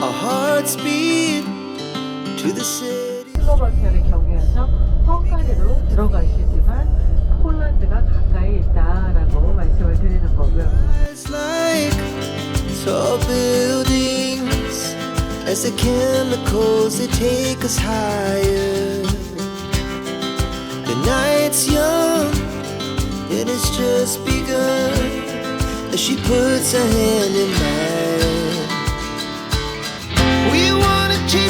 Our hearts beat to the city. 슬로바키아를 경유해서 헝가리로 들어가시지만 폴란드가 가까이 있다라고 말씀을 드리는 거고요. It's like tall buildings as the chemicals they take us higher. The night's young and it's just begun as she puts her hand in mine.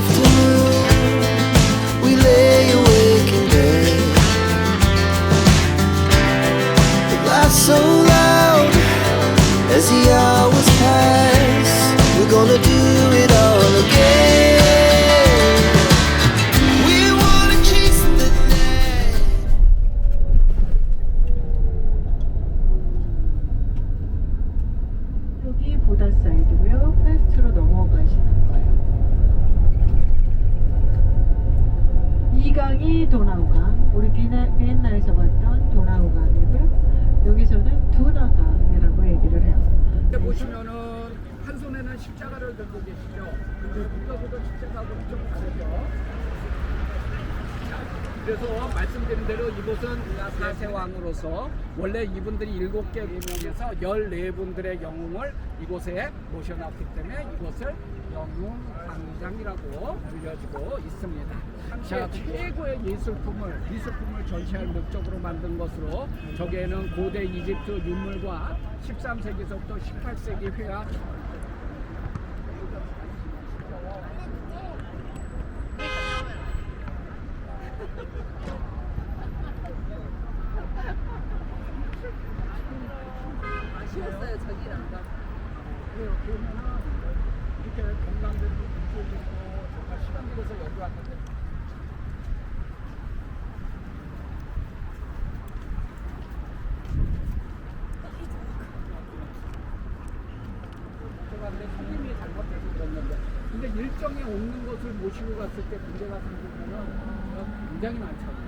left 보시면은 한 손에는 십자가를 들고 계시죠. 근데 국가보다 십자가하고는 좀 다르죠. 그래서 말씀드린 대로 이곳은 사세 왕으로서 원래 이분들이 일곱 개 계명에서 열네 분들의 영웅을 이곳에 모셔놨기 때문에 이곳을 영웅 광장이라고 불려지고 있습니다. 당시에 최고의 예술품을 미술품을 전시할 목적으로 만든 것으로 저기에는 고대 이집트 유물과 13세기서부터 18세기 회화 아쉬웠어요 저기랑 가. 이렇게 건강들 이쪽이고 정말 시간 들여서 여기 왔는데 제가 근데 손님이 잘못해서 그랬는데 근데 일정에 없는 것을 모시고 갔을 때 문제가 생기면은 굉장히 많잖아요.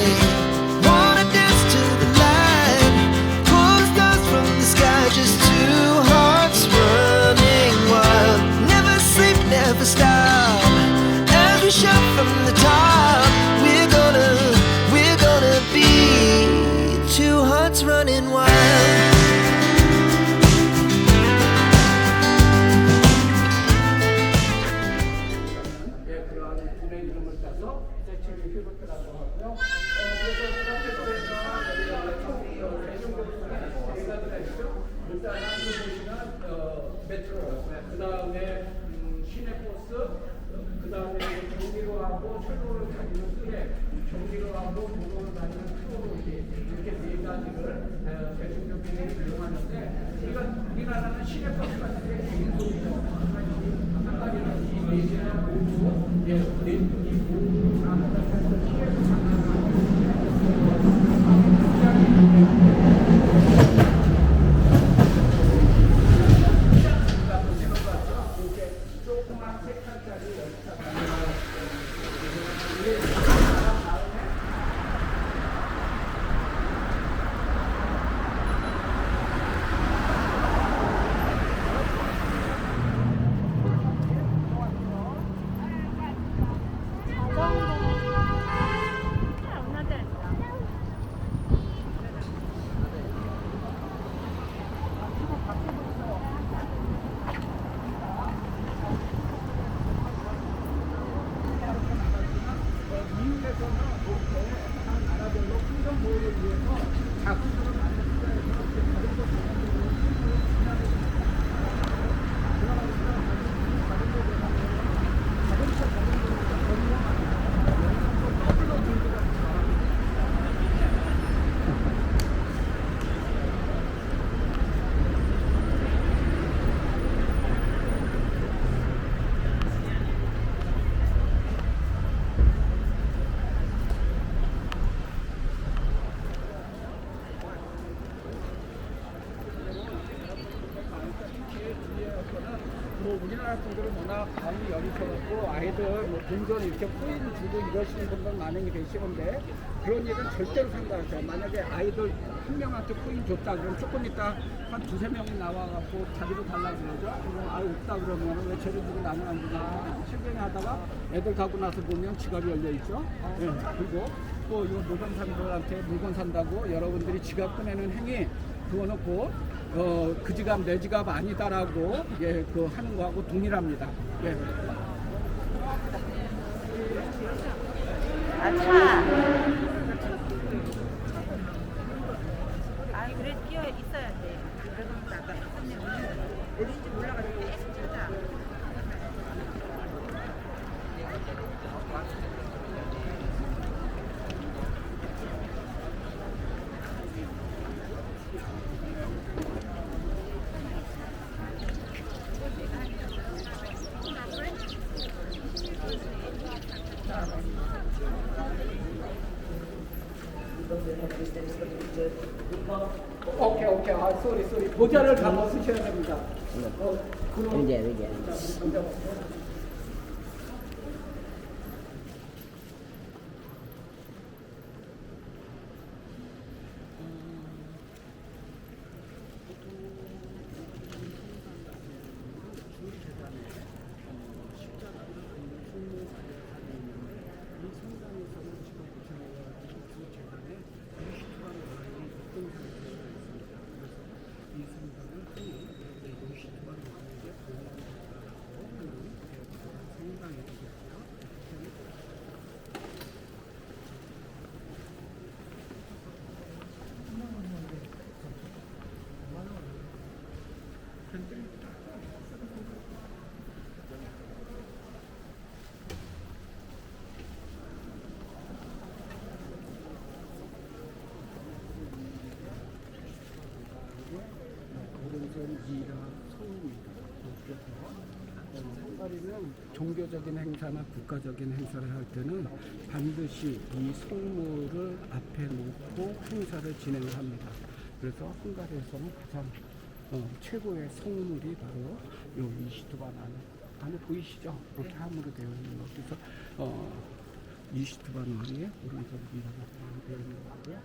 메트로, 그 다음에 음, 시내버스, 그 다음에 경기로 하고 철도를 다니는 쓰레, 경기로 하고 도로를 다니는 트로로기 이렇게 네 가지를 어, 대중교통을 이용하는데 우리가 우리나라는 시내버스 같은 게 개인소유죠. 한 가지는 이 내지나 모두 예, 네, 이 모두 조그만 색깔짜리 열차 하거나 마음이 열리셔갖고 아이들 뭐 동전 이렇게 코인 주고 이러시는 분들 많이 계시는데 그런 일은 절대로 상관없어요. 만약에 아이들 한 명한테 코인 줬다 그러면 조금 있다 한 두세 명이 나와갖고 자기도 달라 그러죠. 그럼 아 없다 그러면 왜 쟤를 주고 나는 안 주나 실갱이 하다가 애들 가고 나서 보면 지갑이 열려 있죠. 예, 그리고 또 이거 물건 산들한테 물건 산다고 여러분들이 지갑 꺼내는 행위 그거는 곧 어, 그 지갑 내 지갑 아니다라고 예, 그 하는 거하고 동일합니다. 예. 아차. 아 그래 끼어 있어야 돼. 그래서 아까 선생님 어딘지 몰라가지고 계속 찾아. 오케이 오케이 아 쏘리 쏘리 모자를 다 벗으셔야 됩니다. 어, 그럼 이제 이제 한가리는 종교적인 행사나 국가적인 행사를 할 때는 반드시 이 성물을 앞에 놓고 행사를 진행을 합니다. 그래서 헝가리에서는 가장 어, 최고의 성물이 바로 요 이시트반 안에 안에 보이시죠? 이렇게 함으로 되어 있는 거. 그래서 어, 이시트반 위에 오른손 이라고 되어 있는 거고요.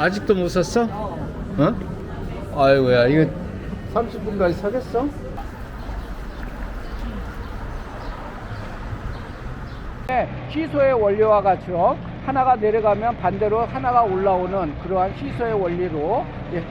아직도 못 샀어? 어? 아이고야 이거 30분까지 사겠어? 네, 희소의 원료와 같이요. 하나가 내려가면 반대로 하나가 올라오는 그러한 시소의 원리로 예.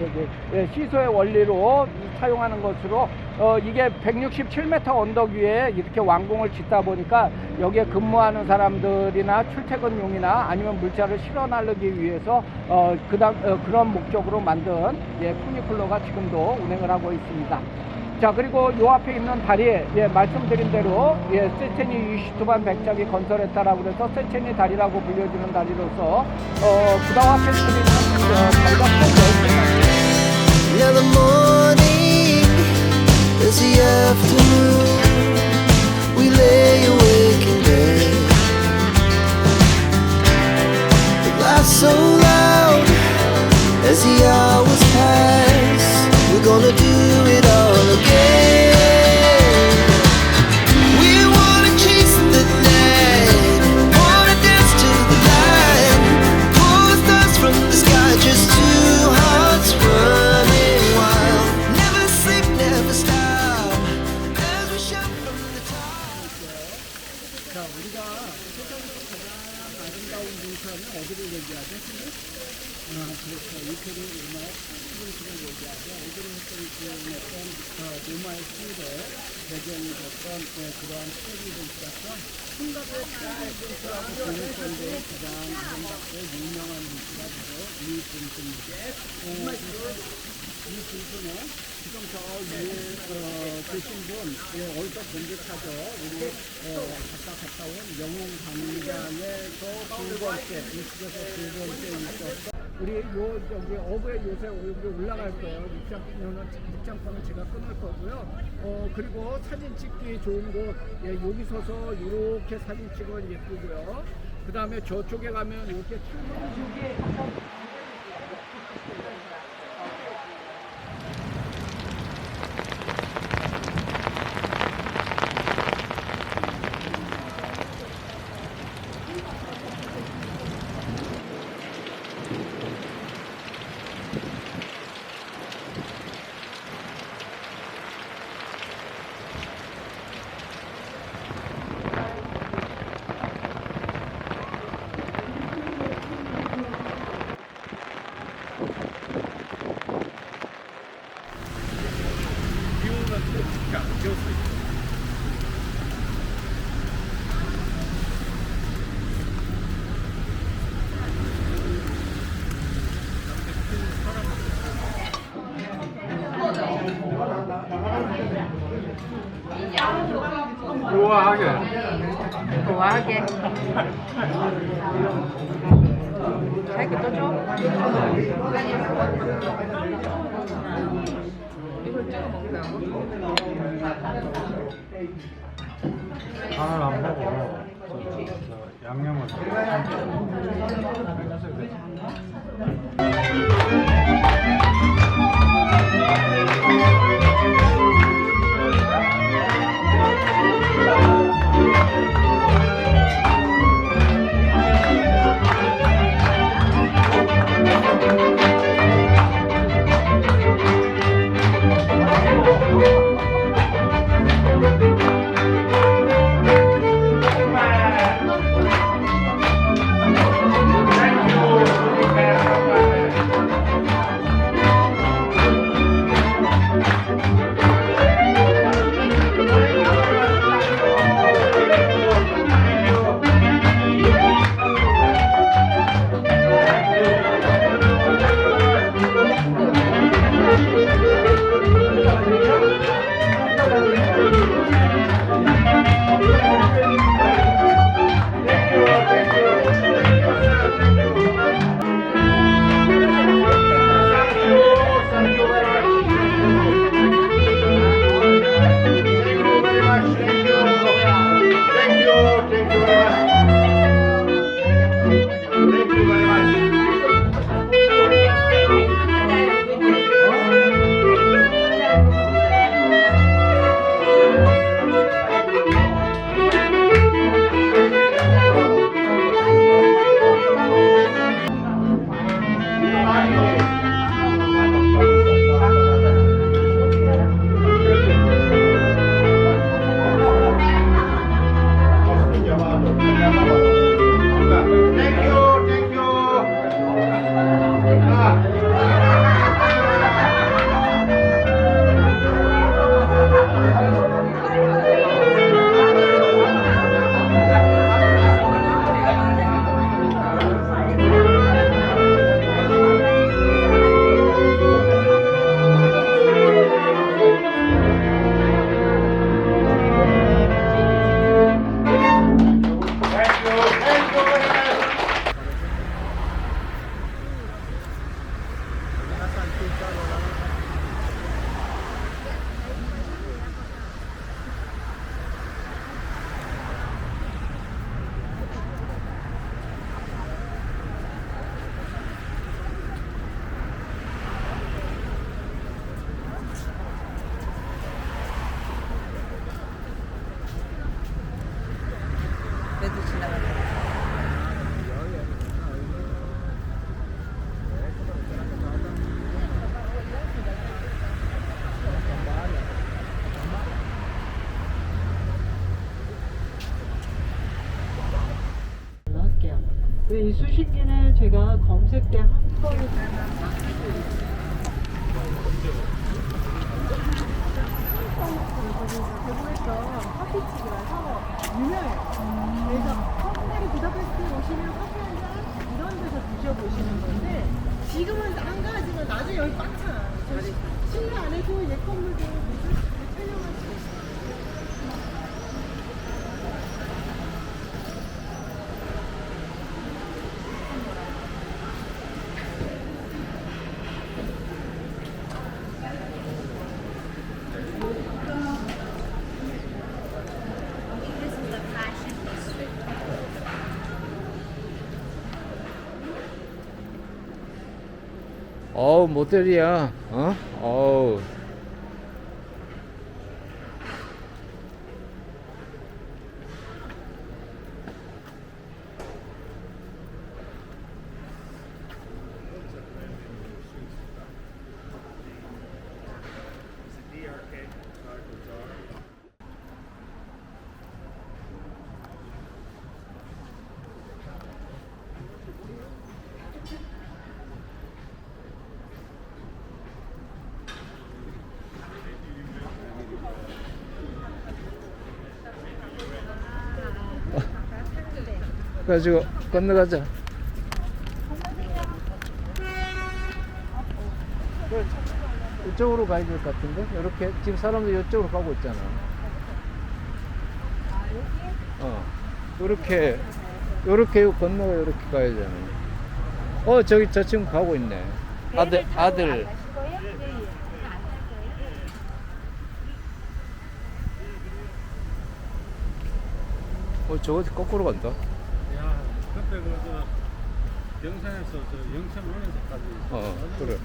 예, 예, 예, 시소의 원리로 사용하는 것으로 어, 이게 167m 언덕 위에 이렇게 완공을 짓다 보니까 여기에 근무하는 사람들이나 출퇴근용이나 아니면 물자를 실어 나르기 위해서 어, 그다음, 어, 그런 목적으로 만든 예, 푸니쿨러가 지금도 운행을 하고 있습니다. 자 그리고 요 앞에 있는 다리 예 말씀드린 대로 예 세체니 유시투반 백작이 건설했다라고 그래서 세체니 다리라고 불려지는 다리로서 어 앞에 있는 어, 총10 is the afternoon. We lay awake in bed. So loud as the hours 자 우리가 세상에서 가장 아름다운 문서는 어디를 얘기하죠? 아 그렇죠 이태리 로마의 풍물들을 얘기하죠 어디를 했던 기억했던 어, 로마의 시대 배경이 됐던 네, 그러한 시기를 있었던 풍각의 풍물들하고 보낼 정도로 가장 아름답고 유명한 문서가 바로 이 분수입니다. 어, 이 분수는 지금 저 위에 어, 계신 분 예, 어디서 공격하죠 우리 어, 갔다 갔다 온 영웅 광장에서 두 번째 이쪽에서 두 번째 있었던 우리 요 저기 어부의 요새 여기 올라갈 거예요. 입장료는 입장권은 제가 끊을 거고요. 어 그리고 사진 찍기 좋은 곳. 예, 여기 서서 이렇게 사진 찍으면 예쁘고요. 그 다음에 저쪽에 가면 이렇게 출근 우아 좋아하게. 자기 또 줘? 이걸 찍어 먹자 하나를 안 먹어. 저, 양념을 안 이 수신기는 제가 검색 때한 번에 대구에서 커피집이라서 유명해요. 그래서 헝가리 부다페스트 오시면 커피 한잔 이런 데서 드셔보시는 건데 지금은 안 가지만 나중에 여기 꽉 차. 저 실내 안에도 예컨물도 촬영할 수 있어요. 어우 모델이야 어? 어우 가지고 건너가자. 이쪽으로 가야 될 것 같은데? 이렇게 지금 사람들 이쪽으로 가고 있잖아. 어. 이렇게 이렇게 건너가 이렇게 가야 되잖아 어 저기 저 친구 가고 있네. 아들 아들. 어 저거 거꾸로 간다. 야, 그때 그저 영산에서 저 영천 원에서까지 어, 그래.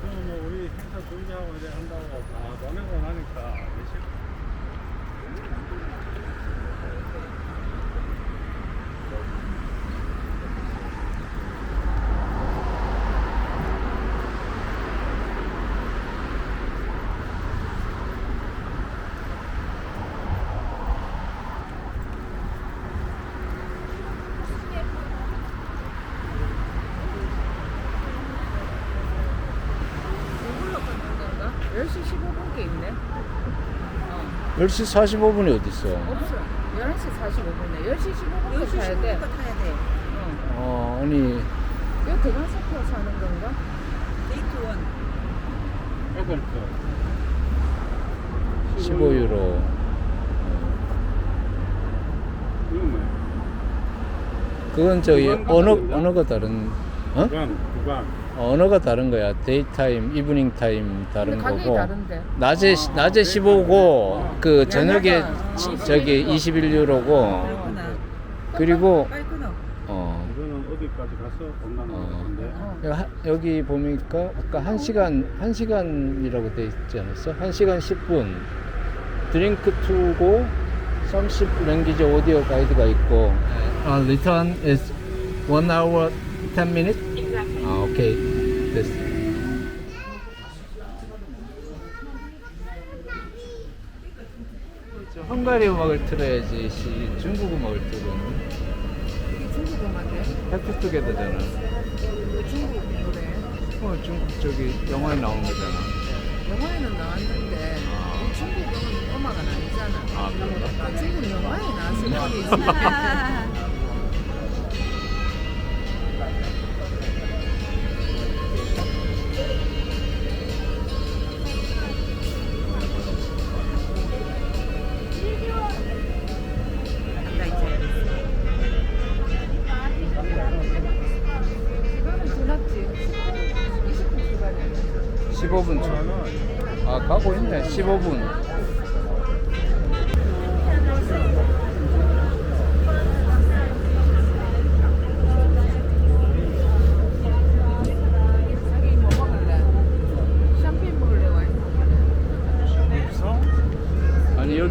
그럼 뭐 우리 행사 준비하고 이제 한다고 다 보내고 나니까 이걸로 걷는 건가? 10시 15분께 있네. 10시 45분이 어딨어 없어. 11시 45분에 10시 15분께 타야 돼. 타야 돼. 어. 어 아니 이거 대관사표 사는 건가? 데이트 원. 더 15유로 이거 뭐야? 그건 저기 언어 언어가 다른 어? 구간 구간 언어가 다른 거야. 데이타임, 이브닝 타임 다른 근데 가격이 거고. 다른데. 낮에 시- 낮에 15고 그 저녁에 야간은 지- 21 저기 유로. 21유로고 그렇구나. 그리고 빨리 끊어. 어, 이거는 어디까지 가서 어. 거 같은데 어. 여기 하- 여기 보니까 아까 1시간 1시간이라고 돼 있지 않았어? 1시간 10분. 드링크 투고 30 랭귀지 오디오 가이드가 있고 아, return is 1 hour 10 minutes? 아, 오케이. 됐어. 저 헝가리 음악을 틀어야지 시 중국 음악을 틀어는 이게 중국 음악이야? 해피 투게더잖아 이거 중국 노래. 어 중국 저기 영화에 나온 거잖아 영화에는 나왔는데 아. 이 중국 음악- 음악은 아니잖아. 아 그런가? 아, 중국 영화에 나왔을 적이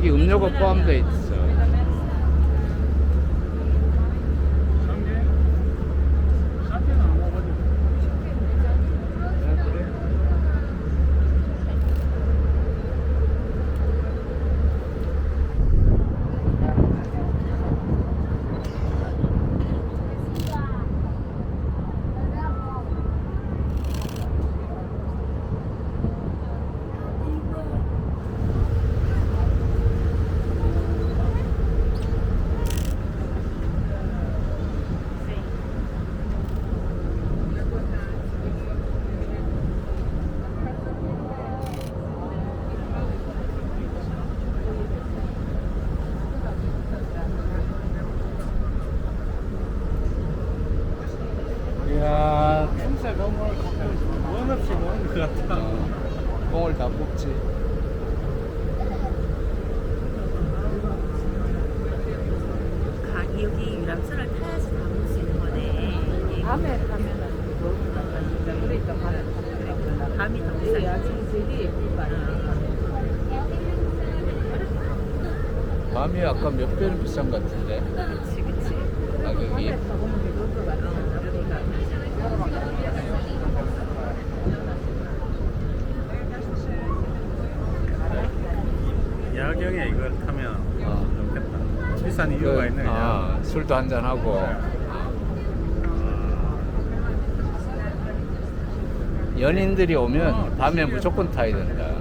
여기 음료가 포함되어 있어 상계? 상계는 안 먹어가지고 어, 뽕을 다 뽑지. 가, 여기 유람선을 타야지 다 볼 수 있는 거네. 이게 밤에 가면은 너무 낫다니까. 그러니까 밤에 가면 그러니까. 밤이 더 비싸. 야경 되게 예쁜 거 아니야? 밤이 아까 몇 배는 비싼 것 같은데 그치, 그치. 가격이. 밤에 가보면 좋을 것 같아. 그러니까. 야경에 이걸 타면 어. 좋겠다. 비싼 이유가 있네. 그냥. 아, 술도 한잔 하고. 연인들이 오면 밤에 무조건 타야 된다.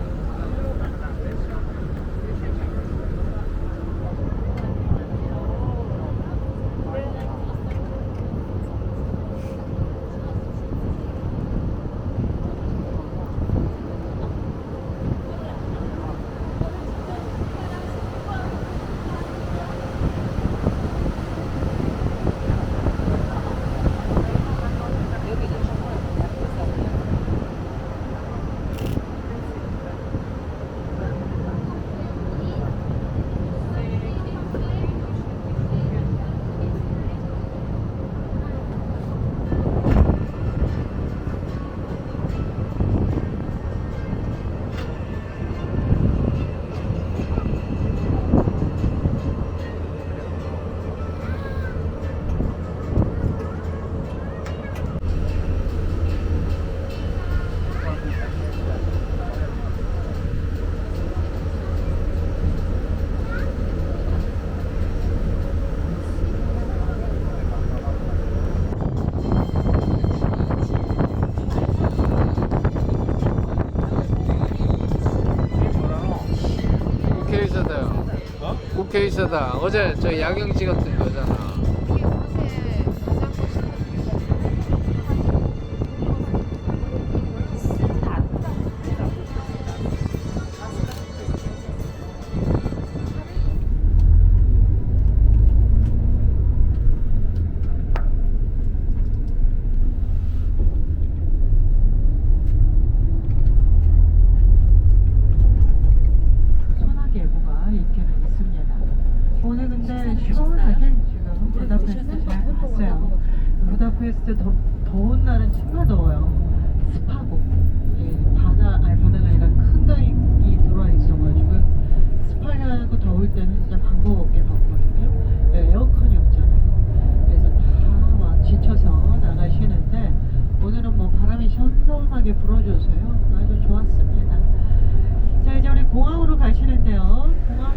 어? 국회의사다. 어제 저 야경 찍었던 거 시원하게 지금 부다페스트 잘 왔어요. 부다페스트 더, 더운 날은 정말 더워요. 습하고 예, 바다 아니 바다가 아니라 큰 다리이 들어와 있어가지고 습하고 더울 때는 진짜 방법 없게 덥거든요. 예, 에어컨이 없잖아요. 그래서 다막 지쳐서 나가시는데 오늘은 뭐 바람이 선선하게 불어줘서요. 아주 좋았습니다. 자 이제 우리 공항으로 가시는데요. 공항